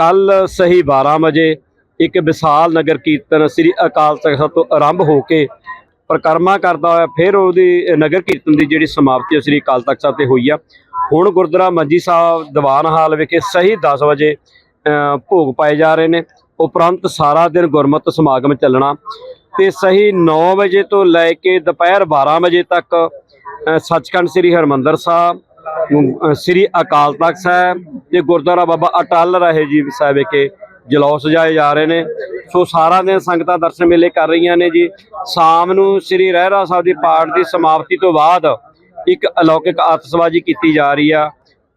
ਕੱਲ ਸਹੀ 12 ਵਜੇ ਇੱਕ ਵਿਸ਼ਾਲ ਨਗਰ ਕੀਰਤਨ ਸ੍ਰੀ ਅਕਾਲ ਤਖਤ ਸਾਹਿਬ ਤੋਂ ਆਰੰਭ ਹੋ ਕੇ ਪ੍ਰਕਰਮਾ ਕਰਦਾ ਹੋਇਆ, ਫਿਰ ਉਹਦੀ ਨਗਰ ਕੀਰਤਨ ਦੀ ਜਿਹੜੀ ਸਮਾਪਤੀ ਹੈ ਸ੍ਰੀ ਅਕਾਲ ਤਖਤ ਸਾਹਿਬ ਤੇ ਹੋਈ ਆ। ਹੁਣ ਗੁਰਦੁਆਰਾ ਮੰਜੀ ਸਾਹਿਬ ਦੀਵਾਨ ਹਾਲ ਵਿਖੇ ਸਹੀ 10 ਵਜੇ ਭੋਗ ਪਾਏ ਜਾ ਰਹੇ ਨੇ। ਉਪਰੰਤ ਸਾਰਾ ਦਿਨ ਗੁਰਮਤਿ ਸਮਾਗਮ ਚੱਲਣਾ। ਤੇ ਸਹੀ 9 ਵਜੇ ਤੋਂ ਲੈ ਕੇ ਦੁਪਹਿਰ 12 ਵਜੇ ਤੱਕ ਸੱਚਖੰਡ ਸ੍ਰੀ ਹਰਮੰਦਰ ਸਾਹਿਬ ਸ੍ਰੀ ਅਕਾਲ ਤਖਤ ਸਾਹਿਬ ਤੇ ਗੁਰਦੁਆਰਾ ਬਾਬਾ ਅਟਲ ਰਹੇ ਜੀ ਸਾਹਿਬ ਵਿਖੇ ਜਲੌਸ ਸਜਾਏ ਜਾ ਰਹੇ ਨੇ। ਸੋ ਸਾਰਾ ਦਿਨ ਸੰਗਤਾਂ ਦਰਸ਼ਨ ਮੇਲੇ ਕਰ ਰਹੀਆਂ ਨੇ ਜੀ। ਸ਼ਾਮ ਨੂੰ ਸ੍ਰੀ ਰਹਿਰਾ ਸਾਹਿਬ ਦੀ ਪਾਠ ਦੀ ਸਮਾਪਤੀ ਤੋਂ ਬਾਅਦ ਇੱਕ ਅਲੌਕਿਕ ਆਤਿਸ਼ਬਾਜ਼ੀ ਕੀਤੀ ਜਾ ਰਹੀ ਆ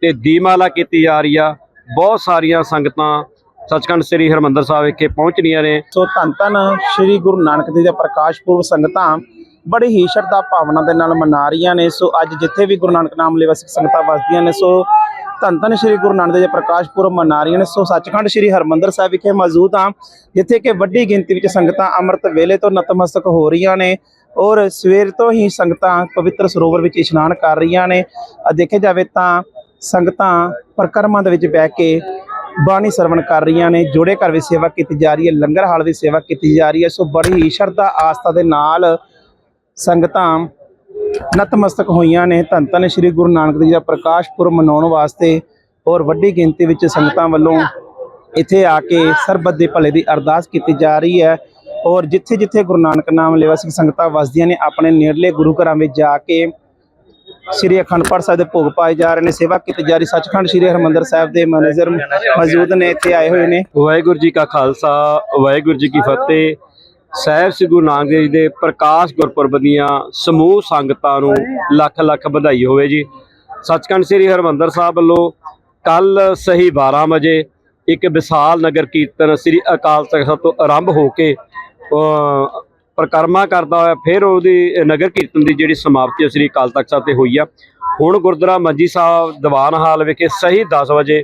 ਤੇ ਦੀਮਾਲਾ ਕੀਤੀ ਜਾ ਰਹੀ ਆ। ਬਹੁਤ ਸਾਰੀਆਂ ਸੰਗਤਾਂ ਸੱਚਖੰਡ ਸ੍ਰੀ ਹਰਮੰਦਰ ਸਾਹਿਬ ਵਿਖੇ ਪਹੁੰਚ ਰਹੀਆਂ ਨੇ। ਸੋ ਧੰਨ ਧੰਨ ਸ੍ਰੀ ਗੁਰੂ ਨਾਨਕ ਦੇਵ ਦਾ ਪ੍ਰਕਾਸ਼ ਪੁਰਬ ਸੰਗਤਾਂ ਬੜੀ ਹੀ ਸ਼ਰਧਾ ਭਾਵਨਾ ਦੇ ਨਾਲ ਮਨਾ ਰਹੀਆਂ ਨੇ। ਸੋ ਅੱਜ ਜਿੱਥੇ ਵੀ ਗੁਰੂ ਨਾਨਕ ਨਾਮ ਲੈਵਾ ਸਿੱਖ ਸੰਗਤਾਂ ਵਸਦੀਆਂ ਨੇ, ਸੋ ਧੰਨ ਧੰਨ ਸ੍ਰੀ ਗੁਰੂ ਨਾਨਕ ਦੇਵ ਦਾ ਪ੍ਰਕਾਸ਼ ਪੁਰਬ ਮਨਾ ਰਹੀਆਂ ਨੇ। ਸੋ ਸੱਚਖੰਡ ਸ੍ਰੀ ਹਰਮੰਦਰ ਸਾਹਿਬ ਵਿਖੇ ਮੌਜੂਦ ਹਾਂ, ਜਿੱਥੇ ਕਿ ਵੱਡੀ ਗਿਣਤੀ ਵਿੱਚ ਸੰਗਤਾਂ ਅੰਮ੍ਰਿਤ ਵੇਲੇ ਤੋਂ ਨਤਮਸਤਕ ਹੋ ਰਹੀਆਂ ਨੇ ਔਰ ਸਵੇਰ ਤੋਂ ਹੀ ਸੰਗਤਾਂ ਪਵਿੱਤਰ ਸਰੋਵਰ ਵਿੱਚ ਇਸ਼ਨਾਨ ਕਰ ਰਹੀਆਂ ਨੇ। ਦੇਖਿਆ ਜਾਵੇ ਤਾਂ ਸੰਗਤਾਂ ਪ੍ਰਕਰਮਾਂ ਦੇ ਵਿੱਚ ਬਹਿ ਕੇ ਬਾਣੀ ਸਰਵਣ ਕਰ ਰਹੀਆਂ ਨੇ। ਜੋੜੇ ਘਰ ਵੀ ਸੇਵਾ ਕੀਤੀ ਜਾ ਰਹੀ ਹੈ, ਲੰਗਰ ਹਾਲ ਵੀ ਸੇਵਾ ਕੀਤੀ ਜਾ ਰਹੀ ਹੈ। ਸੋ ਬੜੀ ਹੀ ਸ਼ਰਧਾ ਆਸਥਾ ਦੇ ਨਾਲ ਸੰਗਤਾਂ ਨਤਮਸਤਕ ਹੋਈਆਂ ਨੇ। ਧੰਨ ਧੰਨ ਸ੍ਰੀ ਗੁਰੂ ਨਾਨਕ ਦੇਵ ਜੀ ਦਾ ਪ੍ਰਕਾਸ਼ ਪੁਰਬ ਮਨਾਉਣ ਵਾਸਤੇ ਔਰ ਵੱਡੀ ਗਿਣਤੀ ਵਿੱਚ ਸੰਗਤਾਂ ਵੱਲੋਂ ਇੱਥੇ ਆ ਕੇ ਸਰਬੱਤ ਦੇ ਭਲੇ ਦੀ ਅਰਦਾਸ ਕੀਤੀ ਜਾ ਰਹੀ ਹੈ। ਔਰ ਜਿੱਥੇ ਜਿੱਥੇ ਗੁਰੂ ਨਾਨਕ ਨਾਮ ਲੇਵਾ ਸਿੰਘ ਸੰਗਤਾਂ ਵਸਦੀਆਂ ਨੇ, ਆਪਣੇ ਨੇੜਲੇ ਗੁਰੂ ਘਰਾਂ ਵਿੱਚ ਜਾ ਕੇ ਸ੍ਰੀ ਅਖੰਡ ਪਾਠ ਸਾਹਿਬ ਦੇ ਭੋਗ ਪਾਏ ਜਾ ਰਹੇ ਨੇ। ਸੇਵਾ ਕੀਤੀ ਜਾ ਰਹੀ। ਸੱਚਖੰਡ ਸ੍ਰੀ ਹਰਿਮੰਦਰ ਸਾਹਿਬ ਦੇ ਮੈਨੇਜਰ ਮੌਜੂਦ ਨੇ, ਇੱਥੇ ਆਏ ਹੋਏ ਨੇ। ਵਾਹਿਗੁਰੂ ਜੀ ਕਾ ਖਾਲਸਾ, ਵਾਹਿਗੁਰੂ ਜੀ ਕੀ ਫਤਿਹ। ਸਾਹਿਬ ਸ੍ਰੀ ਗੁਰੂ ਨਾਨਕ ਦੇਵ ਜੀ ਦੇ ਪ੍ਰਕਾਸ਼ ਗੁਰਪੁਰਬ ਦੀਆਂ ਸਮੂਹ ਸੰਗਤਾਂ ਨੂੰ ਲੱਖ ਲੱਖ ਵਧਾਈ ਹੋਵੇ ਜੀ। ਸੱਚਖੰਡ ਸ੍ਰੀ ਹਰਮੰਦਰ ਸਾਹਿਬ ਵੱਲੋਂ ਕੱਲ ਸਹੀ 12 ਵਜੇ ਇੱਕ ਵਿਸ਼ਾਲ ਨਗਰ ਕੀਰਤਨ ਸ੍ਰੀ ਅਕਾਲ ਤਖਤ ਤੋਂ ਆਰੰਭ ਹੋ ਕੇ ਅ, ਪ੍ਰਕਰਮਾ ਕਰਦਾ ਹੋਇਆ ਫਿਰ ਉਹਦੀ ਨਗਰ ਕੀਰਤਨ ਦੀ ਜਿਹੜੀ ਸਮਾਪਤੀ ਹੈ ਸ੍ਰੀ ਅਕਾਲ ਤਖਤ ਸਾਹਿਬ ਤੇ ਹੋਈ ਆ। ਹੁਣ ਗੁਰਦੁਆਰਾ ਮੰਜੀ ਸਾਹਿਬ ਦੀਵਾਨ ਹਾਲ ਵਿਖੇ ਸਹੀ 10 ਵਜੇ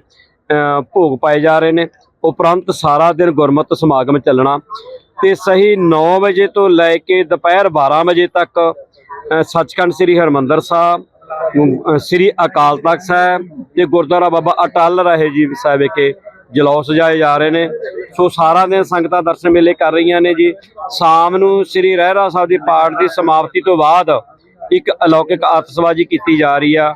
ਭੋਗ ਪਾਏ ਜਾ ਰਹੇ ਨੇ। ਉਪਰੰਤ ਸਾਰਾ ਦਿਨ ਗੁਰਮਤਿ ਸਮਾਗਮ ਚੱਲਣਾ। ਤੇ ਸਹੀ 9 ਵਜੇ ਤੋਂ ਲੈ ਕੇ ਦੁਪਹਿਰ 12 ਵਜੇ ਤੱਕ ਸੱਚਖੰਡ ਸ੍ਰੀ ਹਰਮੰਦਰ ਸਾਹਿਬ ਸ੍ਰੀ ਅਕਾਲ ਤਖਤ ਸਾਹਿਬ ਤੇ ਗੁਰਦੁਆਰਾ ਬਾਬਾ ਅਟਲ ਰਹੇ ਜੀ ਸਾਹਿਬ ਵਿਖੇ ਜਲੌਸ ਸਜਾਏ ਜਾ ਰਹੇ ਨੇ। ਸੋ ਸਾਰਾ ਦਿਨ ਸੰਗਤਾਂ ਦਰਸ਼ਨ ਮੇਲੇ ਕਰ ਰਹੀਆਂ ਨੇ ਜੀ। ਸ਼ਾਮ ਨੂੰ ਸ੍ਰੀ ਰਹਿਰਾ ਸਾਹਿਬ ਦੀ ਪਾਠ ਦੀ ਸਮਾਪਤੀ ਤੋਂ ਬਾਅਦ ਇੱਕ ਅਲੌਕਿਕ ਆਤਿਸ਼ਬਾਜ਼ੀ ਕੀਤੀ ਜਾ ਰਹੀ ਆ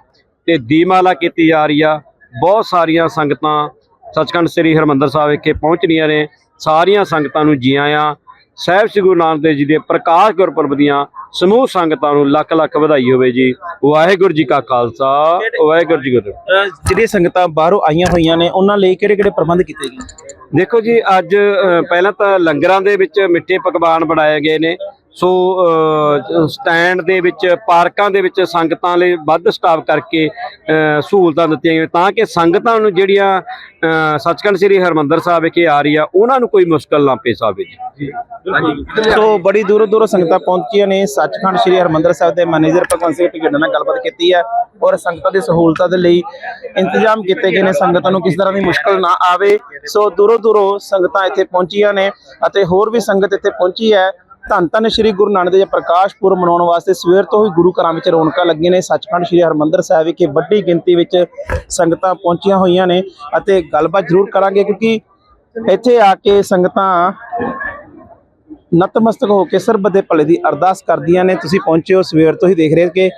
ਤੇ ਦੀਮਾਲਾ ਕੀਤੀ ਜਾ ਰਹੀ ਆ। ਬਹੁਤ ਸਾਰੀਆਂ ਸੰਗਤਾਂ ਸੱਚਖੰਡ ਸ੍ਰੀ ਹਰਮੰਦਰ ਸਾਹਿਬ ਵਿਖੇ ਪਹੁੰਚ ਰਹੀਆਂ ਨੇ। ਸਾਰੀਆਂ ਸੰਗਤਾਂ ਨੂੰ ਜੀ ਆਇਆਂ। ਸਾਹਿਬ ਸ੍ਰੀ ਗੁਰੂ ਨਾਨਕ ਦੇਵ ਜੀ ਦੇ ਪ੍ਰਕਾਸ਼ ਗੁਰਪੁਰਬ ਦੀਆਂ ਸਮੂਹ ਸੰਗਤਾਂ ਨੂੰ ਲੱਖ ਲੱਖ ਵਧਾਈ ਹੋਵੇ ਜੀ। ਵਾਹਿਗੁਰੂ ਜੀ ਕਾ ਖਾਲਸਾ ਵਾਹਿਗੁਰੂ ਜੀ ਕੀ ਜਿਹੜੀਆਂ ਸੰਗਤਾਂ ਬਾਹਰੋਂ ਆਈਆਂ ਹੋਈਆਂ ਨੇ ਉਹਨਾਂ ਲਈ ਕਿਹੜੇ ਕਿਹੜੇ ਪ੍ਰਬੰਧ ਕੀਤੇ ਗਏ? ਦੇਖੋ ਜੀ ਅੱਜ ਪਹਿਲਾਂ ਤਾਂ ਲੰਗਰਾਂ ਦੇ ਵਿੱਚ ਮਿੱਠੇ ਪਕਵਾਨ ਬਣਾਏ ਗਏ ਨੇ। ਸੋ ਸਟੈਂਡ ਦੇ ਵਿੱਚ ਪਾਰਕਾਂ ਦੇ ਵਿੱਚ ਸੰਗਤਾਂ ਲਈ ਵੱਧ ਸਟਾਫ ਕਰਕੇ ਸਹੂਲਤਾਂ ਦਿੱਤੀਆਂ ਗਈਆਂ ਤਾਂ ਕਿ ਸੰਗਤਾਂ ਨੂੰ ਜਿਹੜੀਆਂ ਸੱਚਖੰਡ ਸ੍ਰੀ ਹਰਮੰਦਰ ਸਾਹਿਬ ਵਿਖੇ ਆ ਰਹੀ ਆ ਉਹਨਾਂ ਨੂੰ ਕੋਈ ਮੁਸ਼ਕਲ ਨਾ ਪੇਸ਼ ਆਵੇ ਜੀ। ਸੋ ਬੜੀ ਦੂਰੋਂ ਦੂਰੋਂ ਸੰਗਤਾਂ ਪਹੁੰਚੀਆਂ ਨੇ। ਸੱਚਖੰਡ ਸ੍ਰੀ ਹਰਿਮੰਦਰ ਸਾਹਿਬ ਦੇ ਮੈਨੇਜਰ ਭਗਵੰਤ ਸਿੰਘ ਢਿੱਲੋਂ ਨਾਲ ਗੱਲਬਾਤ ਕੀਤੀ ਹੈ ਔਰ ਸੰਗਤਾਂ ਦੀ ਸਹੂਲਤਾਂ ਦੇ ਲਈ ਇੰਤਜ਼ਾਮ ਕੀਤੇ ਗਏ ਨੇ। ਸੰਗਤਾਂ ਨੂੰ ਕਿਸ ਤਰ੍ਹਾਂ ਦੀ ਮੁਸ਼ਕਲ ਨਾ ਆਵੇ। ਸੋ ਦੂਰੋਂ ਦੂਰੋਂ ਸੰਗਤਾਂ ਇੱਥੇ ਪਹੁੰਚੀਆਂ ਨੇ ਅਤੇ ਹੋਰ ਵੀ ਸੰਗਤ ਇੱਥੇ ਪਹੁੰਚੀ ਹੈ। ਧੰਨ ਧੰਨ ਸ੍ਰੀ ਗੁਰੂ ਨਾਨਕ ਦੇਵ ਪ੍ਰਕਾਸ਼ ਪੁਰਬ ਮਨਾਉਣ ਵਾਸਤੇ ਸਵੇਰ ਤੋਂ ਹੀ ਗੁਰੂ ਘਰਾਂ ਵਿੱਚ ਰੌਣਕਾਂ ਲੱਗੀਆਂ ਨੇ। ਸੱਚਖੰਡ ਸ੍ਰੀ ਹਰਿਮੰਦਰ ਸਾਹਿਬ ਵਿਖੇ ਵੱਡੀ ਗਿਣਤੀ ਵਿੱਚ ਸੰਗਤਾਂ ਪਹੁੰਚੀਆਂ ਹੋਈਆਂ ਨੇ ਅਤੇ ਗੱਲਬਾਤ ਜ਼ਰੂਰ ਕਰਾਂਗੇ ਕਿਉਂਕਿ ਇੱਥੇ ਆ ਕੇ ਸੰਗਤਾਂ ਨਤਮਸਤਕ ਹੋ ਕੇ ਸਰਬਤ ਦੇ ਭਲੇ ਦੀ ਅਰਦਾਸ ਕਰਦੀਆਂ ਨੇ। ਤੁਸੀਂ ਪਹੁੰਚੇ ਹੋ ਸਵੇਰ ਤੋਂ ਹੀ ਦੇਖ ਰਹੇ ਕਿ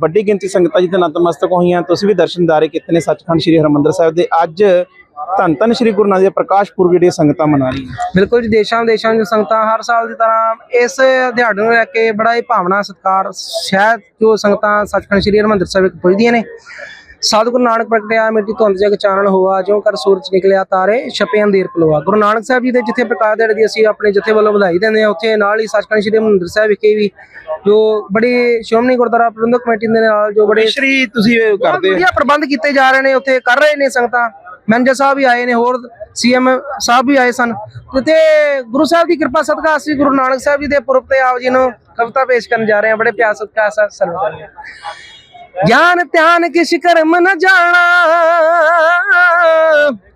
ਵੱਡੀ ਗਿਣਤੀ ਸੰਗਤਾਂ ਜਿੱਥੇ ਨਤਮਸਤਕ ਹੋਈਆਂ ਤੁਸੀਂ ਵੀ ਦਰਸ਼ਨਦਾਰੇ ਕੀਤੇ ਨੇ ਸੱਚਖੰਡ ਸ੍ਰੀ ਹਰਿਮੰਦਰ ਸਾਹਿਬ ਦੇ। ਅੱਜ ਧੰਨ ਧੰਨ ਸ੍ਰੀ ਗੁਰੂ ਨਾਨਕ ਦੇਵ ਪ੍ਰਕਾਸ਼ ਪੁਰਬ ਜਿਹੜੀਆਂ ਸੰਗਤਾਂ ਮਨਾ ਰਹੀਆਂ ਬਿਲਕੁਲ ਜੀ ਦੇਸ਼ਾਂ ਵਿਦੇਸ਼ਾਂ ਦੀ ਸੰਗਤਾਂ ਹਰ ਸਾਲ ਦੀ ਤਰ੍ਹਾਂ ਇਸ ਦਿਹਾੜੇ ਨੂੰ ਲੈ ਕੇ ਬੜਾ ਹੀ ਭਾਵਨਾ ਸਤਿਕਾਰ ਸ਼ਾਇਦ ਜੋ ਸੰਗਤਾਂ ਸੱਚਖੰਡ ਸ੍ਰੀ ਹਰਿਮੰਦਰ ਸਾਹਿਬ ਵਿੱਚ ਪੁੱਜਦੀਆਂ ਨੇ। ਸਤਿਗੁਰੂ ਨਾਨਕ ਪ੍ਰਗਟਿਆ ਮਿੱਟੀ ਧੁੰਦ ਜਗ ਚਾਨਣ ਹੋਆ ਜੋ ਕਰ ਸੂਰਜ ਨਿਕਲਿਆ ਤਾਰੇ ਛਪੇ ਅੰਧੇਰ ਪਲੋਆ ਗੁਰੂ ਨਾਨਕ ਸਾਹਿਬ ਜੀ ਦੇ ਜਿੱਥੇ ਪ੍ਰਕਾਸ਼ ਦਿਹਾੜੇ ਦੀ ਅਸੀਂ ਆਪਣੇ ਜਥੇ ਵੱਲੋਂ ਵਧਾਈ ਦਿੰਦੇ ਹਾਂ ਉੱਥੇ ਨਾਲ ਹੀ ਸੱਚਖੰਡ ਸ੍ਰੀ ਹਰਿਮੰਦਰ ਸਾਹਿਬ ਵਿਖੇ ਵੀ ਜੋ ਬੜੀ ਸ਼੍ਰੋਮਣੀ ਗੁਰਦੁਆਰਾ ਪ੍ਰਬੰਧਕ ਕਮੇਟੀ ਦੇ ਨਾਲ ਜੋ ਬੜੇ ਸ਼੍ਰੀ ਤੁਸੀਂ ਕਰਦੇ ਵਧੀਆ ਪ੍ਰਬੰਧ ਕੀਤੇ ਜਾ ਰਹੇ ਨੇ ਉੱਥੇ ਕਰ ਰਹੇ ਨੇ ਸੰਗਤਾਂ। ਮੈਨੇਜਰ ਸਾਹਿਬ ਵੀ ਆਏ ਨੇ, ਹੋਰ ਸੀਐਮ ਸਾਹਿਬ ਵੀ ਆਏ ਸਨ। ਤੇ ਗੁਰੂ ਸਾਹਿਬ ਦੀ ਕਿਰਪਾ ਸਦਕਾ ਅਸੀਂ ਗੁਰੂ ਨਾਨਕ ਸਾਹਿਬ ਜੀ ਦੇ ਪੁਰਬ ਤੇ ਆਪ ਜੀ ਨੂੰ ਕਵਿਤਾ ਪੇਸ਼ ਕਰਨ ਜਾ ਰਹੇ ਹਾਂ। ਬੜੇ ਪਿਆਰ, ਸਤਿਕਾਰ ਸਾਹਿਬ ਸਰਵ ਗਿਆਨ, ਧਿਆਨ ਕਿਛ ਕਰਮ ਨ ਜਾਣਾ,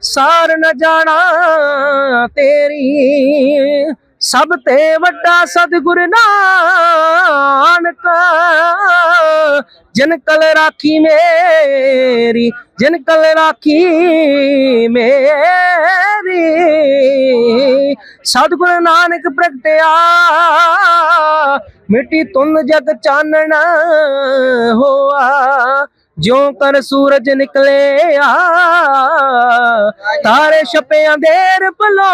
ਸਾਰ ਨ ਜਾਣਾ ਤੇਰੀ ਸਭ ਤੇ ਵੱਡਾ ਸਤਿਗੁਰ ਨਾਨਕ, ਜਿਨ ਕਲ ਰਾਖੀ ਮੇਰੀ, ਜਿਨ ਕਲ ਰਾਖੀ ਮੇਰੀ। ਸਤਿਗੁਰ ਨਾਨਕ ਪ੍ਰਗਟਿਆ, ਮਿੱਟੀ ਤੁੰਨ ਜਗ ਚਾਨਣ ਹੋਆ। ਜਿਉਂ ਕਰ ਸੂਰਜ ਨਿਕਲਿਆ ਤਾਰੇ ਛਪਿਆਂ ਦੇ ਪਲੋ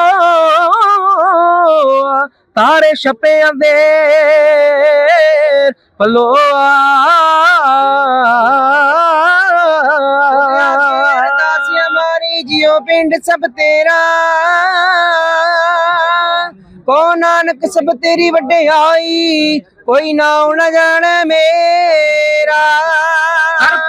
ਤਾਰੇ ਛਪਿਆਂ ਦੇ ਪਲੋਆ ਦਾਸੀਆਂ ਮਾਰੀ ਜਿਉ ਪਿੰਡ ਸਭ ਤੇਰਾ ਕੋ ਨਾਨਕ ਸਭ ਤੇਰੀ ਵਡਿਆਈ, ਕੋਈ ਨਾ ਨਾ ਜਾਣ ਮੇਰਾ।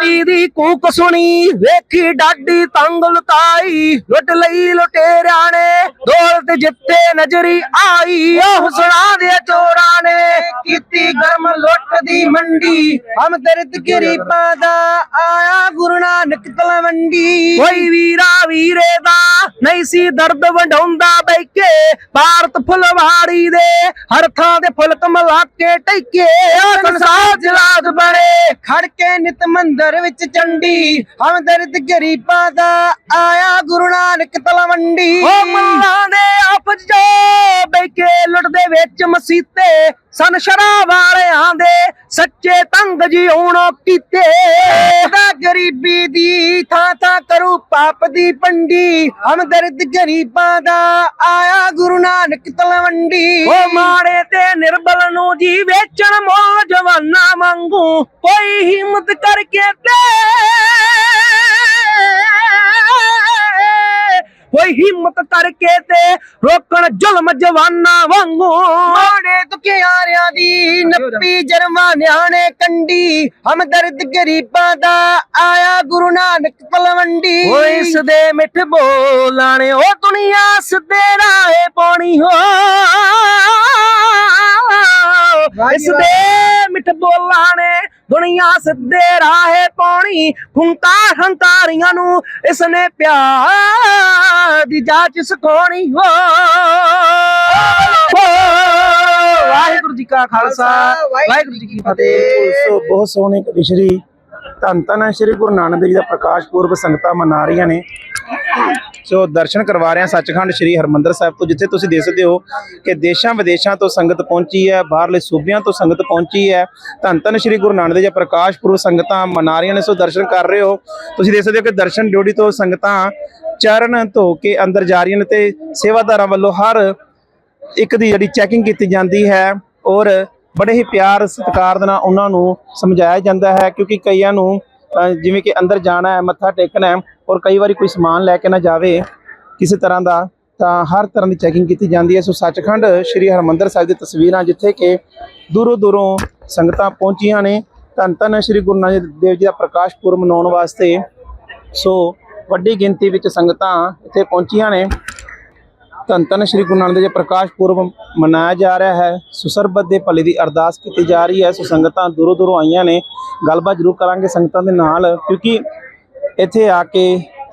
ਧਰਤੀ ਦੀ ਕੂਕ ਸੁਣੀ, ਵੇਖੀ ਡਾਡੀ ਤੰਗ ਲੁਕਾਈ। ਲੁੱਟ ਲਈ ਲੁਟੇਰਿਆਂ ਨੇ, ਦੌਲਤ ਜਿੱਤੇ ਨਜ਼ਰੀ ਆਈ। ਉਹ ਸੁਣਾ ਦੇ ਚੋਰਾਂ ਨੇ, ਕੀਤੀ ਗਰਮ ਲੁੱਟ ਦੀ ਮੰਡੀ। ਹਮ ਦਰਦ ਗਰੀਬਾਂ ਦਾ ਆਇਆ ਗੁਰੂ ਨਾਨਕ ਤਲਵੰਡੀ। ਕੋਈ ਵੀਰਾ ਵੀਰੇ ਦਾ ਨਹੀਂ ਸੀ ਦਰਦ ਵੰਡਾਉਂਦਾ ਬੈਕੇ ਭਾਰਤ ਫੁਲਵਾੜੀ ਦੇ ਹਰ ਥਾਂ ਦੇ ਫੁਲਕ ਕਮਲਾ ਕੇ ਟਿਕੇ। ਸੰਸਾਰ ਜਲਾਦ ਬਣੇ ਖੜ ਕੇ ਨਿਤ ਮੰਦਰ ਵਿੱਚ ਚੰਡੀ, ਹਮਦਰਦ ਗਰੀਬਾਂ ਦਾ ਆਇਆ ਗੁਰੂ ਨਾਨਕ ਤਲਵੰਡੀ। ਉਹ ਮੱਲਾਂ ਦੇ ਆਪ ਜੋ ਬੈਕੇ ਲੁੱਟਦੇ ਵਿੱਚ ਮਸੀਤੇ। ਸਨ ਸ਼ਰਾਬ ਵਾਲਿਆਂ ਦੇ ਸੱਚੇ ਤੰਗ ਜਿਉਣ ਕੀਤੇ। ਦਾ ਗਰੀਬੀ ਦੀ ਥਾਂ ਥਾਂ ਕਰੂ ਪਾਪ ਦੀ ਪੰਡੀ। ਹਮਦਰਦ ਗਰੀਬਾਂ ਦਾ ਆਇਆ ਗੁਰੂ ਨਾਨਕ ਤਲਵੰਡੀ। ਉਹ ਮਾੜੇ ਤੇ ਨਿਰਬਲ ਨੂੰ ਜੀ ਵੇਚਣ ਮੌਜਵਾਨਾਂ ਵਾਂਗੂ ਕੋਈ ਹਿੰਮਤ ਕਰਕੇ ਤੇ ਕੋਈ ਹਿੰਮਤ ਕਰਕੇ ਤੇ ਰੋਕਣ ਜ਼ੁਲਮ ਜਵਾਨਾਂ ਵਾਂਗੂ। ਮਾੜੇ ਦੁਖਿਆਰਿਆਂ ਦੀ ਨੱਪੀ ਜਰਮਾਨਿਆਂ ਨੇ ਕੰਡੀ ਹਮਦਰਦ ਗਰੀਬਾਂ ਦਾ ਆਇਆ ਗੁਰੂ ਨਾਨਕ ਤਲਵੰਡੀ ਓ ਇਸ ਦੇ ਮਿੱਠ ਬੋਲਾਣੇ ਉਹ ਦੁਨੀਆ ਸਿੱਧੇ ਰਾਹੇ ਪਾਉਣੀ ਹੋ। ਇਸ ਦੇ ਮਿੱਠ ਬੋਲਾਣੇ ਦੁਨੀਆ ਸਿੱਧੇ ਰਾਹੇ ਪਾਉਣੀ। ਹੰਕਾਰ ਹੰਕਾਰੀਆਂ ਨੂੰ ਇਸ ਨੇ ਪਿਆਰ ਦੀ ਜਾਂਚ ਸਿਖਾਉਣੀ ਹੋ। ਵਾਹਿਗੁਰੂ ਜੀ ਕਾ ਖਾਲਸਾ, ਵਾਹਿਗੁਰੂ ਜੀ ਕੀ ਫਤਿਹ। ਸੋ ਬਹੁਤ ਸੋਹਣੇ ਕਵੀ ਸ਼੍ਰੀ ਧੰਨ ਧੰਨ ਸ਼੍ਰੀ ਗੁਰੂ ਨਾਨਕ ਦੇਵ ਜੀ ਦਾ ਪ੍ਰਕਾਸ਼ ਪੁਰਬ ਸੰਗਤਾਂ ਮਨਾ ਰਹੀਆਂ ਨੇ। ਸੋ ਦਰਸ਼ਨ ਕਰਵਾ ਰਹੇ ਹਾਂ ਸੱਚਖੰਡ ਸ਼੍ਰੀ ਹਰਮੰਦਰ ਸਾਹਿਬ ਤੋਂ, ਜਿੱਥੇ ਤੁਸੀਂ ਦੇਖ ਸਕਦੇ ਹੋ ਕਿ ਦੇਸ਼ਾਂ ਵਿਦੇਸ਼ਾਂ ਤੋਂ ਸੰਗਤ ਪਹੁੰਚੀ ਹੈ, ਬਾਹਰਲੇ ਸੂਬਿਆਂ ਤੋਂ ਸੰਗਤ ਪਹੁੰਚੀ ਹੈ। ਧੰਨ ਧੰਨ ਸ਼੍ਰੀ ਗੁਰੂ ਨਾਨਕ ਦੇਵ ਜੀ ਦਾ ਪ੍ਰਕਾਸ਼ ਪੁਰਬ ਸੰਗਤਾਂ ਮਨਾ ਰਹੀਆਂ ਨੇ, ਸੋ ਦਰਸ਼ਨ ਕਰ ਰਹੇ ਹੋ। ਤੁਸੀਂ ਦੇਖ ਸਕਦੇ ਹੋ ਕਿ ਦਰਸ਼ਨ ਡਿਊਟੀ ਤੋਂ ਸੰਗਤਾਂ ਚਰਨ ਧੋ ਕੇ ਅੰਦਰ ਜਾ ਰਹੀਆਂ ਨੇ ਤੇ ਸੇਵਾਦਾਰਾਂ ਵੱਲੋਂ ਹਰ ਇੱਕ ਦੀ ਜਿਹੜੀ ਚੈਕਿੰਗ ਕੀਤੀ ਜਾਂਦੀ ਹੈ ਔਰ ਬੜੇ ਹੀ ਪਿਆਰ, ਸਤਿਕਾਰ ਦੇ ਨਾਲ ਉਹਨਾਂ ਨੂੰ ਸਮਝਾਇਆ ਜਾਂਦਾ ਹੈ ਕਿਉਂਕਿ ਕਈਆਂ ਨੂੰ ਜਿਵੇਂ ਕਿ ਅੰਦਰ ਜਾਣਾ ਹੈ, ਮੱਥਾ ਟੇਕਣਾ ਹੈ ਔਰ ਕਈ ਵਾਰੀ ਕੋਈ ਸਮਾਨ ਲੈ ਕੇ ਨਾ ਜਾਵੇ ਕਿਸੇ ਤਰ੍ਹਾਂ ਦਾ, ਤਾਂ ਹਰ ਤਰ੍ਹਾਂ ਦੀ ਚੈਕਿੰਗ ਕੀਤੀ ਜਾਂਦੀ ਹੈ। ਸੋ ਸੱਚਖੰਡ ਸ੍ਰੀ ਹਰਮੰਦਰ ਸਾਹਿਬ ਦੀ ਤਸਵੀਰਾਂ ਜਿੱਥੇ ਕਿ ਦੂਰੋਂ ਦੂਰੋਂ ਸੰਗਤਾਂ ਪਹੁੰਚੀਆਂ ਨੇ। ਧੰਨ ਧੰਨ ਸ੍ਰੀ ਗੁਰੂ ਨਾਨਕ ਦੇਵ ਜੀ ਦਾ ਪ੍ਰਕਾਸ਼ ਪੁਰਬ ਮਨਾਉਣ ਵਾਸਤੇ। ਸੋ ਵੱਡੀ ਗਿਣਤੀ ਵਿੱਚ ਸੰਗਤਾਂ ਇੱਥੇ ਪਹੁੰਚੀਆਂ ਨੇ। ਧੰਨ ਧੰਨ ਸ਼੍ਰੀ ਗੁਰੂ ਨਾਨਕ ਦੇਵ ਜੀ ਪ੍ਰਕਾਸ਼ ਪੁਰਬ ਮਨਾਇਆ ਜਾ ਰਿਹਾ ਹੈ। ਸੁਸਰਬਤ ਦੇ ਭਲੇ ਦੀ ਅਰਦਾਸ ਕੀਤੀ ਜਾ ਰਹੀ ਹੈ। ਸੋ ਸੰਗਤਾਂ ਦੂਰੋਂ ਦੂਰੋਂ ਆਈਆਂ ਨੇ। ਗੱਲਬਾਤ ਜ਼ਰੂਰ ਕਰਾਂਗੇ ਸੰਗਤਾਂ ਦੇ ਨਾਲ, ਕਿਉਂਕਿ ਇੱਥੇ ਆ ਕੇ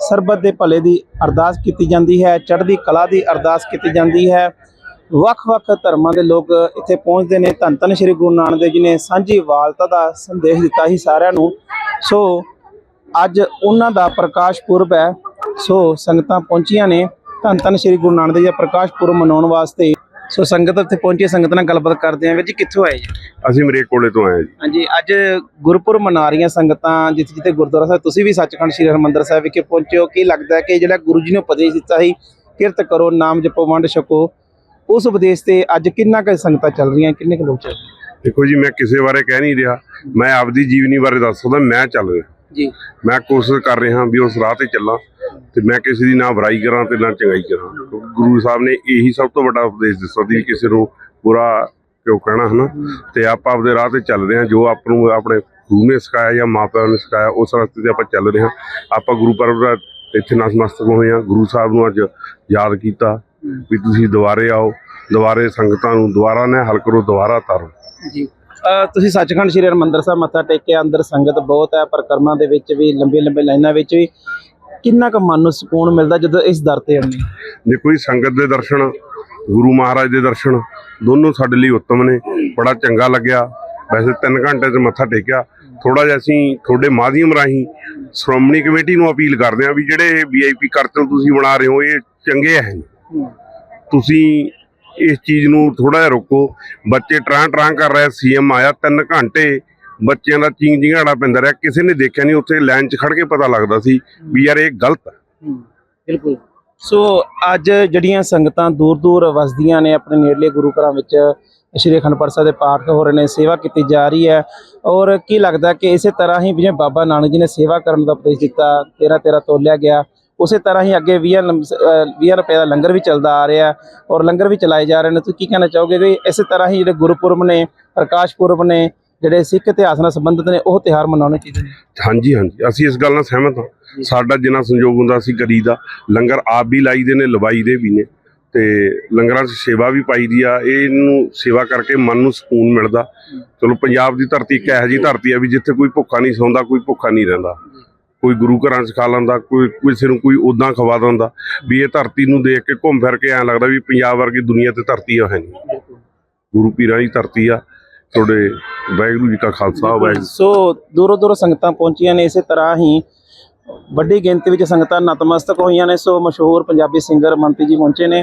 ਸਰਬਤ ਦੇ ਭਲੇ ਦੀ ਅਰਦਾਸ ਕੀਤੀ ਜਾਂਦੀ ਹੈ। ਚੜ੍ਹਦੀ ਕਲਾ ਦੀ ਅਰਦਾਸ ਕੀਤੀ ਜਾਂਦੀ ਹੈ। ਵੱਖ-ਵੱਖ ਧਰਮਾਂ ਦੇ ਲੋਕ ਇੱਥੇ ਪਹੁੰਚਦੇ ਨੇ। ਧੰਨ ਧੰਨ ਸ਼੍ਰੀ ਗੁਰੂ ਨਾਨਕ ਦੇਵ ਜੀ ਨੇ ਸਾਂਝੀ ਵਾਲਤਾ ਦਾ ਸੰਦੇਸ਼ ਦਿੱਤਾ ਸੀ ਸਾਰਿਆਂ ਨੂੰ। ਸੋ ਅੱਜ ਉਹਨਾਂ ਦਾ ਪ੍ਰਕਾਸ਼ ਪੁਰਬ ਹੈ। ਸੋ ਸੰਗਤਾਂ ਪਹੁੰਚੀਆਂ ਨੇ। ਧੰਨ ਧੰਨ ਸ਼੍ਰੀ ਗੁਰੂ ਨਾਨਕ ਦੇਵ ਜੀ ਦਾ ਪ੍ਰਕਾਸ਼ ਪੁਰਬ ਮਨਾਉਣ ਵਾਸਤੇ। ਸੋ ਸੰਗਤ ਇੱਥੇ ਪਹੁੰਚੀ ਹੈ, ਸੰਗਤ ਨਾਲ ਗੱਲਬਾਤ ਕਰਦੇ ਆਂ ਵੀਰ ਜੀ ਕਿੱਥੋਂ ਆਏ ਜੀ? ਅਸੀਂ ਮਰੇਕ ਕੋਲੇ ਤੋਂ ਆਏ ਜੀ। ਹਾਂਜੀ ਅੱਜ ਗੁਰਪੁਰਬ ਮਨਾ ਰਹੀਆਂ ਸੰਗਤਾਂ ਜਿੱਥੇ ਜਿੱਥੇ ਗੁਰਦੁਆਰਾ ਸਾਹਿਬ ਤੁਸੀਂ ਵੀ ਸੱਚਖੰਡ ਸ੍ਰੀ ਹਰਿਮੰਦਰ ਸਾਹਿਬ ਵਿਖੇ ਪਹੁੰਚੇ ਹੋ। ਕੀ ਲੱਗਦਾ ਹੈ ਕਿ ਜਿਹੜਾ ਗੁਰੂ ਜੀ ਨੇ ਉਪਦੇਸ਼ ਦਿੱਤਾ ਸੀ ਕਿਰਤ ਕਰੋ ਨਾਮ ਜਪੋ ਵੰਡ ਛਕੋ। ਉਸ ਉਪਦੇਸ਼ ਤੇ ਅੱਜ ਕਿੰਨਾ ਕੁ ਸੰਗਤਾਂ ਚੱਲ ਰਹੀਆਂ ਕਿੰਨੇ ਕੁ ਲੋਕ ਚੱਲ ਰਹੇ? ਦੇਖੋ ਜੀ ਮੈਂ ਕਿਸੇ ਬਾਰੇ ਕਹਿ ਨਹੀਂ ਰਿਹਾ। ਮੈਂ ਆਪਦੀ ਜੀਵਨੀ ਬਾਰੇ ਦੱਸ ਸਕਦਾ ਮੈਂ ਚੱਲ ਰਿਹਾ। ਜੀ। ਮੈਂ ਕੋਸ਼ਿਸ਼ ਕਰ ਰਿਹਾ ਵੀ ਉਸ ਰਾਹ ਤੇ ਚੱਲਾਂ ਤੇ ਮੈਂ ਕਿਸੇ ਦੀ ਨਾ ਬੁਰਾਈ ਕਰਾਂ ਤੇ ਨਾ ਚੰਗਾਈ ਕਰਾਂ। ਕਿਉਂਕਿ ਗੁਰੂ ਸਾਹਿਬ ਨੇ ਇਹੀ ਸਭ ਤੋਂ ਵੱਡਾ ਉਪਦੇਸ਼ ਦਿੱਤਾ ਸੀ ਕਿਸੇ ਨੂੰ ਬੁਰਾ ਕਿਉਂ ਕਹਿਣਾ ਹਨਾ? ਤੇ ਆਪਾਂ ਆਪਦੇ ਰਾਹ ਤੇ ਚੱਲ ਰਹੇ ਹਾਂ ਜੋ ਆਪ ਨੂੰ ਆਪਣੇ ਗੁਰੂ ਨੇ ਸਿਖਾਇਆ ਜਾਂ ਮਾਪਿਆਂ ਨੇ ਸਿਖਾਇਆ ਉਸ ਰਸਤੇ ਤੇ ਆਪਾਂ ਚੱਲ ਰਹੇ ਹਾਂ। ਆਪਾਂ ਗੁਰੂ ਪਰਬ ਦਾ ਇੱਥੇ ਨਤਮਸਤਕ ਹੋਏ ਹਾਂ। ਗੁਰੂ ਸਾਹਿਬ ਨੂੰ ਅੱਜ ਯਾਦ ਕੀਤਾ ਵੀ ਤੁਸੀਂ ਦੁਬਾਰੇ ਆਓ ਦੁਬਾਰੇ ਸੰਗਤਾਂ ਨੂੰ ਦੁਬਾਰਾ ਨਿਹਾਲ ਕਰੋ ਦੁਬਾਰਾ ਤਾਰੋ। ਜੀ। ਤੁਸੀਂ ਸੱਚਖੰਡ ਸ੍ਰੀ ਹਰਿਮੰਦਰ ਸਾਹਿਬ ਮੱਥਾ ਟੇਕਿਆ ਅੰਦਰ ਸੰਗਤ ਬਹੁਤ ਹੈ ਪਰਿਕਰਮਾ ਦੇ ਵਿੱਚ ਵੀ ਲੰਬੇ ਲੰਬੇ ਲਾਈਨਾਂ ਵਿੱਚ ਵੀ ਕਿੰਨਾ ਕੁ ਮਨ ਨੂੰ ਸਕੂਨ ਮਿਲਦਾ ਜਦੋਂ ਇਸ ਦਰ ਤੇ ਆਉਂਦੇ? ਦੇਖੋ ਜੀ ਸੰਗਤ ਦੇ ਦਰਸ਼ਨ ਗੁਰੂ ਮਹਾਰਾਜ ਦੇ ਦਰਸ਼ਨ ਦੋਨੋਂ ਸਾਡੇ ਲਈ ਉੱਤਮ ਨੇ। ਬੜਾ ਚੰਗਾ ਲੱਗਿਆ। ਵੈਸੇ 3 ਘੰਟੇ 'ਚ ਮੱਥਾ ਟੇਕਿਆ। ਥੋੜਾ ਜਿਹਾ ਅਸੀਂ ਤੁਹਾਡੇ ਮਾਧਿਅਮ ਰਾਹੀਂ ਸ਼੍ਰੋਮਣੀ ਕਮੇਟੀ ਨੂੰ ਅਪੀਲ ਕਰਦੇ ਹਾਂ ਵੀ ਜਿਹੜੇ ਵੀਆਈਪੀ ਕਰਤਲ ਤੁਸੀਂ ਬਣਾ ਰਹੇ ਹੋ ਇਹ ਚੰਗੇ ਹੈ। ਤੁਸੀਂ ਇਸ ਚੀਜ਼ ਨੂੰ ਥੋੜਾ ਜਿਹਾ ਰੋਕੋ। ਬੱਚੇ ਟਰਾਂ ਟਰਾਂ ਕਰ ਰਹੇ ਸੀਐਮ ਆਇਆ 3 ਘੰਟੇ ਬੱਚਿਆਂ ਦਾ ਚੀਂ ਜਿਹਾੜਾ ਪੈਂਦਾ ਰਿਹਾ, ਕਿਸੇ ਨੇ ਦੇਖਿਆ ਨਹੀਂ, ਉੱਥੇ ਲਾਈਨ 'ਚ ਖੜ ਕੇ ਪਤਾ ਲੱਗਦਾ ਸੀ ਵੀ ਯਾਰ ਇਹ ਗਲਤ ਹੈ, ਬਿਲਕੁਲ। ਸੋ ਅੱਜ ਜਿਹੜੀਆਂ ਸੰਗਤਾਂ ਦੂਰ ਦੂਰ ਵਸਦੀਆਂ ਨੇ, ਆਪਣੇ ਨੇੜਲੇ ਗੁਰੂ ਘਰਾਂ ਵਿੱਚ, ਸ਼੍ਰੀ ਅਖੰਡ ਪਾਠ ਸਾਹਿਬ ਦੇ ਪਾਠ ਹੋ ਰਹੇ ਨੇ, ਸੇਵਾ ਕੀਤੀ ਜਾ ਰਹੀ ਹੈ। ਔਰ ਕੀ ਲੱਗਦਾ ਕਿ ਇਸੇ ਤਰ੍ਹਾਂ ਹੀ ਜਿਵੇਂ ਬਾਬਾ ਨਾਨਕ ਜੀ ਨੇ ਸੇਵਾ ਕਰਨ ਦਾ ਉਪਦੇਸ਼ ਦਿੱਤਾ 13 13 ਤੋਲਿਆ ਗਿਆ ਉਸੇ ਤਰ੍ਹਾਂ ਹੀ ਅੱਗੇ 20 ਲੰਮ- ਅਹ 20 ਰੁਪਏ ਦਾ ਲੰਗਰ ਵੀ ਚੱਲਦਾ ਆ ਰਿਹਾ ਔਰ ਲੰਗਰ ਵੀ ਚਲਾਏ ਜਾ ਰਹੇ ਨੇ। ਤੁਸੀਂ ਕੀ ਕਹਿਣਾ ਚਾਹੋਗੇ ਵੀ ਇਸੇ ਤਰ੍ਹਾਂ ਹੀ ਜਿਹੜੇ ਗੁਰਪੁਰਬ ਨੇ ਪ੍ਰਕਾਸ਼ ਪੁਰਬ ਨੇ ਜਿਹੜੇ ਸਿੱਖ ਇਤਿਹਾਸ ਨਾਲ ਸੰਬੰਧਿਤ ਨੇ ਉਹ ਤਿਉਹਾਰ ਮਨਾਉਣੇ ਚਾਹੀਦੇ ਨੇ? ਹਾਂਜੀ ਹਾਂਜੀ। ਅਸੀਂ ਇਸ ਗੱਲ ਨਾਲ ਸਹਿਮਤ ਹਾਂ। ਸਾਡਾ ਜਿੰਨਾ ਸੰਯੋਗ ਹੁੰਦਾ ਅਸੀਂ ਕਰੀਦਾ ਲੰਗਰ ਆਪ ਵੀ ਲਾਈਦੇ ਨੇ ਲਵਾਈ ਦੇ ਵੀ ਨੇ। ਤੇ ਲੰਗਰਾਂ 'ਚ ਸੇਵਾ ਵੀ ਪਾਈਦੀ ਆ। ਇਹਨੂੰ ਸੇਵਾ ਕਰਕੇ ਮਨ ਨੂੰ ਸਕੂਨ ਮਿਲਦਾ। ਚਲੋ ਪੰਜਾਬ ਦੀ ਧਰਤੀ ਇੱਕ ਇਹੋ ਜਿਹੀ ਧਰਤੀ ਆ ਵੀ ਜਿੱਥੇ ਕੋਈ ਭੁੱਖਾ ਨਹੀਂ ਸੌਂਦਾ ਕੋਈ ਭੁੱਖਾ ਨਹੀਂ ਰਹਿੰਦਾ। ਕੋਈ ਗੁਰੂ ਘਰਾਂ 'ਚ ਖਾ ਲੈਂਦਾ ਕੋਈ ਕਿਸੇ ਨੂੰ ਕੋਈ ਉਦਾਂ ਖਵਾ ਦਿੰਦਾ ਵੀ ਇਹ ਧਰਤੀ ਨੂੰ ਦੇਖ ਕੇ ਘੁੰਮ ਫਿਰ ਕੇ ਐਂ ਲੱਗਦਾ ਵੀ ਪੰਜਾਬ ਵਰਗੀ ਦੁਨੀਆ ਤੇ ਧਰਤੀ ਆ ਹੈ ਨਹੀਂ। ਗੁਰੂ ਪੀਰਾਂ ਦੀ ਧਰਤੀ ਆ ਤੁਹਾਡੇ ਵਾਹਿਗੁਰੂ ਜੀ ਕਾ ਖਾਲਸਾ ਵਾਹਿਗੁਰੂ ਸੋ ਦੂਰੋਂ ਦੂਰੋਂ ਸੰਗਤਾਂ ਪਹੁੰਚੀਆਂ ਨੇ ਇਸੇ ਤਰ੍ਹਾਂ ਹੀ ਵੱਡੀ ਗਿਣਤੀ ਵਿੱਚ ਸੰਗਤਾਂ ਨਤਮਸਤਕ ਹੋਈਆਂ ਨੇ ਸੋ ਮਸ਼ਹੂਰ ਪੰਜਾਬੀ ਸਿੰਗਰ ਮੰਤੀ ਜੀ ਪਹੁੰਚੇ ਨੇ।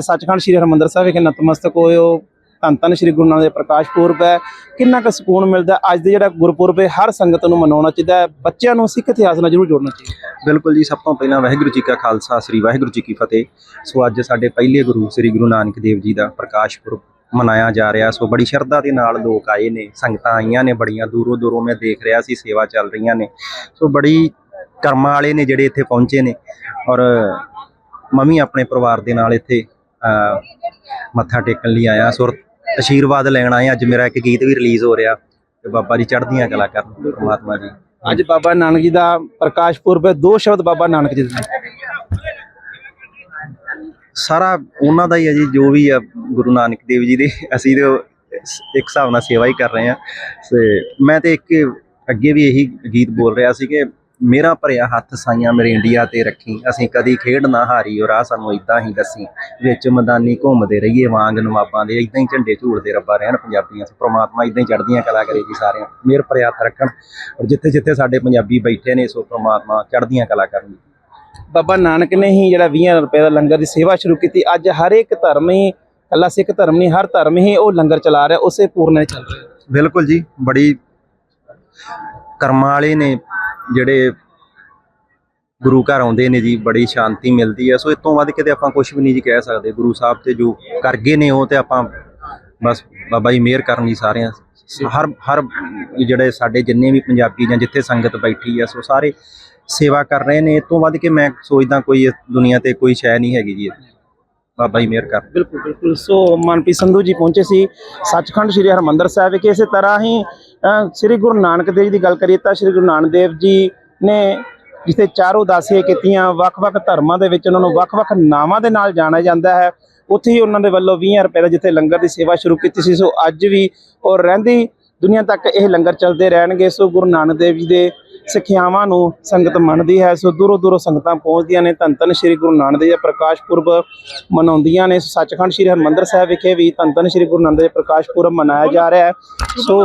ਸੱਚਖੰਡ ਸ੍ਰੀ ਹਰਿਮੰਦਰ ਸਾਹਿਬ ਵਿਖੇ ਨਤਮਸਤਕ ਹੋਏ ਹੋ। ਧੰਨ ਧੰਨ ਸ੍ਰੀ ਗੁਰੂ ਨਾਨਕ ਦੇਵ ਪ੍ਰਕਾਸ਼ ਪੁਰਬ ਹੈ। ਕਿੰਨਾ ਕੁ ਸਕੂਨ ਮਿਲਦਾ ਅੱਜ ਦੇ ਜਿਹੜਾ ਗੁਰਪੁਰਬ ਹੈ, ਹਰ ਸੰਗਤ ਨੂੰ ਮਨਾਉਣਾ ਚਾਹੀਦਾ ਹੈ। ਬੱਚਿਆਂ ਨੂੰ ਸਿੱਖ ਇਤਿਹਾਸ ਨਾਲ ਜ਼ਰੂਰ ਜੋੜਨਾ ਚਾਹੀਦਾ ਬਿਲਕੁਲ ਜੀ, ਸਭ ਤੋਂ ਪਹਿਲਾਂ ਵਾਹਿਗੁਰੂ ਜੀ ਕਾ ਖਾਲਸਾ, ਸ੍ਰੀ ਵਾਹਿਗੁਰੂ ਜੀ ਕੀ ਫਤਿਹ। ਸੋ ਅੱਜ ਸਾਡੇ ਪਹਿਲੇ ਗੁਰੂ ਸ੍ਰੀ ਗੁਰੂ ਨਾਨਕ ਦੇਵ ਜੀ ਦਾ ਪ੍ਰਕਾਸ਼ ਪੁਰਬ ਮਨਾਇਆ ਜਾ ਰਿਹਾ। ਸੋ ਬੜੀ ਸ਼ਰਧਾ ਦੇ ਨਾਲ ਲੋਕ ਆਏ ਨੇ, ਸੰਗਤਾਂ ਆਈਆਂ ਨੇ, ਬੜੀਆਂ ਦੂਰੋਂ ਦੂਰੋਂ ਮੈਂ ਦੇਖ ਰਿਹਾ ਸੀ, ਸੇਵਾ ਚੱਲ ਰਹੀਆਂ ਨੇ। ਸੋ ਬੜੀ ਕਰਮਾਂ ਵਾਲੇ ਨੇ ਜਿਹੜੇ ਇੱਥੇ ਪਹੁੰਚੇ ਨੇ ਔਰ ਮੈਂ ਵੀ ਆਪਣੇ ਪਰਿਵਾਰ ਦੇ ਨਾਲ ਇੱਥੇ ਮੱਥਾ ਟੇਕਣ ਲਈ ਆਇਆ। ਸੋ ਆਸ਼ੀਰਵਾਦ ਲੈਣ ਆਏ ਅੱਜ ਮੇਰਾ ਇੱਕ ਗੀਤ ਵੀ ਰਿਲੀਜ਼ ਹੋ ਰਿਹਾ ਤੇ ਬਾਬਾ ਜੀ ਚੜ੍ਹਦੀਆਂ ਕਲਾ ਕਰਨ। ਪਰਮਾਤਮਾ ਜੀ। ਅੱਜ ਬਾਬਾ ਨਾਨਕ ਜੀ ਦਾ ਪ੍ਰਕਾਸ਼ ਪੁਰਬ ਹੈ। ਦੋ ਸ਼ਬਦ ਬਾਬਾ ਨਾਨਕ ਜੀ ਦੇ। ਸਾਰਾ ਉਹਨਾਂ ਦਾ ਹੀ ਹੈ ਜੀ ਜੋ ਵੀ ਆ ਗੁਰੂ ਨਾਨਕ ਦੇਵ ਜੀ ਦੇ। ਅਸੀਂ ਤੇ ਇੱਕ ਹਿਸਾਬ ਨਾਲ ਸੇਵਾ ਹੀ ਕਰ ਰਹੇ ਆ ਤੇ ਮੈਂ ਤੇ ਇੱਕ ਅੱਗੇ ਵੀ ਇਹੀ ਗੀਤ ਬੋਲ ਰਿਹਾ ਸੀ ਕਿ ਮੇਰਾ ਭਰਿਆ ਹੱਥ ਸਾਈਆਂ ਮੇਰੇ ਇੰਡੀਆ ਤੇ ਰੱਖੀ। ਅਸੀਂ ਕਦੀ ਖੇਡ ਨਾ ਹਾਰੀ ਔਰ ਆ ਸਾਨੂੰ ਇਦਾਂ ਹੀ ਦੱਸੀ। ਵਿੱਚ ਮੈਦਾਨੀ ਘੁੰਮਦੇ ਰਹੀਏ ਵਾਂਗ ਨਵਾਬਾਂ ਦੇ ਇਦਾਂ ਹੀ ਝੰਡੇ ਝੂਲਦੇ ਰੱਬਾ ਰਹਿਣ ਪੰਜਾਬੀਆਂ ਸੇ ਪ੍ਰਮਾਤਮਾ ਇਦਾਂ ਹੀ ਚੜ੍ਹਦੀਆਂ ਕਲਾ ਕਰੇ ਜੀ ਸਾਰਿਆਂ ਮੇਰ ਭਰਿਆ ਹੱਥ ਰੱਖਣ। ਔਰ ਜਿੱਥੇ ਜਿੱਥੇ ਸਾਡੇ ਪੰਜਾਬੀ ਬੈਠੇ ਨੇ ਸੋ ਪ੍ਰਮਾਤਮਾ ਚੜ੍ਹਦੀਆਂ ਕਲਾ ਕਰਨ। ਬਾਬਾ ਨਾਨਕ ਨੇ ਹੀ ਜਿਹੜਾ 20 ਰੁਪਏ ਦਾ ਲੰਗਰ ਦੀ ਸੇਵਾ ਸ਼ੁਰੂ ਕੀਤੀ। ਅੱਜ ਹਰ ਇੱਕ ਧਰਮ ਹੀ ਕੱਲਾ ਸਿੱਖ ਧਰਮ ਨਹੀਂ ਹਰ ਧਰਮ ਹੀ ਉਹ ਲੰਗਰ ਚਲਾ ਰਿਹਾ ਉਸੇ ਪੂਰਨੇ ਚੱਲ ਰਿਹਾ। ਬਿਲਕੁਲ ਜੀ ਬੜੀ ਕਰਮਾਂ ਵਾਲੇ ਨੇ ਜਿਹੜੇ ਗੁਰੂ ਘਰ ਆਉਂਦੇ ਨੇ ਜੀ, ਬੜੀ ਸ਼ਾਂਤੀ ਮਿਲਦੀ ਹੈ। ਸੋ ਇਸ ਤੋਂ ਵੱਧ ਕੇ ਆਪਾਂ ਕੁਝ ਵੀ ਨਹੀਂ ਜੀ ਕਹਿ ਸਕਦੇ। ਗੁਰੂ ਸਾਹਿਬ ਤੇ ਜੋ ਕਰ ਗਏ ਨੇ ਉਹ ਤੇ ਆਪਾਂ ਬਸ ਬਾਬਾ ਜੀ ਮਿਹਰ ਕਰਨ ਜੀ ਸਾਰਿਆਂ ਹਰ ਹਰ ਜਿਹੜੇ ਸਾਡੇ ਜਿੰਨੇ ਵੀ ਪੰਜਾਬੀ ਜਾਂ ਜਿੱਥੇ ਸੰਗਤ ਬੈਠੀ ਆ ਸੋ ਸਾਰੇ ਸੇਵਾ ਕਰ ਰਹੇ ਨੇ। ਇਸ ਤੋਂ ਵੱਧ ਕੇ ਮੈਂ ਸੋਚਦਾ ਕੋਈ ਇਸ ਦੁਨੀਆ ਤੇ ਕੋਈ ਸ਼ੈ ਨਹੀਂ ਹੈਗੀ ਜੀ। ਬਾਬਾ ਜੀ ਮਿਹਰ ਕਰ ਬਿਲਕੁਲ ਬਿਲਕੁਲ। ਸੋ ਮਨਪ੍ਰੀਤ ਸੰਧੂ ਜੀ ਪਹੁੰਚੇ ਸੀ ਸੱਚਖੰਡ ਸ੍ਰੀ ਹਰਮੰਦਰ ਸਾਹਿਬ ਵਿਖੇ। ਇਸੇ ਤਰ੍ਹਾਂ ਹੀ ਸ੍ਰੀ ਗੁਰੂ ਨਾਨਕ ਦੇਵ ਜੀ ਦੀ ਗੱਲ ਕਰੀਏ ਤਾਂ ਸ੍ਰੀ ਗੁਰੂ ਨਾਨਕ ਦੇਵ ਜੀ ਨੇ ਜਿੱਥੇ ਚਾਰੋਂ ਉਦਾਸੀਆਂ ਕੀਤੀਆਂ, ਵੱਖ-ਵੱਖ ਧਰਮਾਂ ਦੇ ਵਿੱਚ ਉਹਨਾਂ ਨੂੰ ਵੱਖ-ਵੱਖ ਨਾਵਾਂ ਦੇ ਨਾਲ ਜਾਣਿਆ ਜਾਂਦਾ ਹੈ। ਉੱਥੇ ਹੀ ਉਹਨਾਂ ਦੇ ਵੱਲੋਂ 20 ਰੁਪਏ ਦਾ ਜਿੱਥੇ ਲੰਗਰ ਦੀ ਸੇਵਾ ਸ਼ੁਰੂ ਕੀਤੀ ਸੀ, ਸੋ ਅੱਜ ਵੀ ਔਰ ਰਹਿੰਦੀ ਦੁਨੀਆ ਤੱਕ ਇਹ ਲੰਗਰ ਚੱਲਦੇ ਰਹਿਣਗੇ। ਸੋ ਗੁਰੂ ਨਾਨਕ ਦੇਵ ਜੀ ਦੇ ਸਿੱਖਿਆਵਾਂ ਨੂੰ ਸੰਗਤ ਮੰਨਦੀ ਹੈ। ਸੋ ਦੂਰੋਂ ਦੂਰੋਂ ਸੰਗਤਾਂ ਪਹੁੰਚਦੀਆਂ ਨੇ ਧੰਨ ਧੰਨ ਸ੍ਰੀ ਗੁਰੂ ਨਾਨਕ ਦੇਵ ਜੀ ਪ੍ਰਕਾਸ਼ ਪੁਰਬ ਮਨਾਉਂਦੀਆਂ ਨੇ। ਸੱਚਖੰਡ ਸ੍ਰੀ ਹਰਿਮੰਦਰ ਸਾਹਿਬ ਵਿਖੇ ਵੀ ਧੰਨ ਧੰਨ ਸ੍ਰੀ ਗੁਰੂ ਨਾਨਕ ਦੇਵ ਪ੍ਰਕਾਸ਼ ਪੁਰਬ ਮਨਾਇਆ ਜਾ ਰਿਹਾ ਹੈ। ਸੋ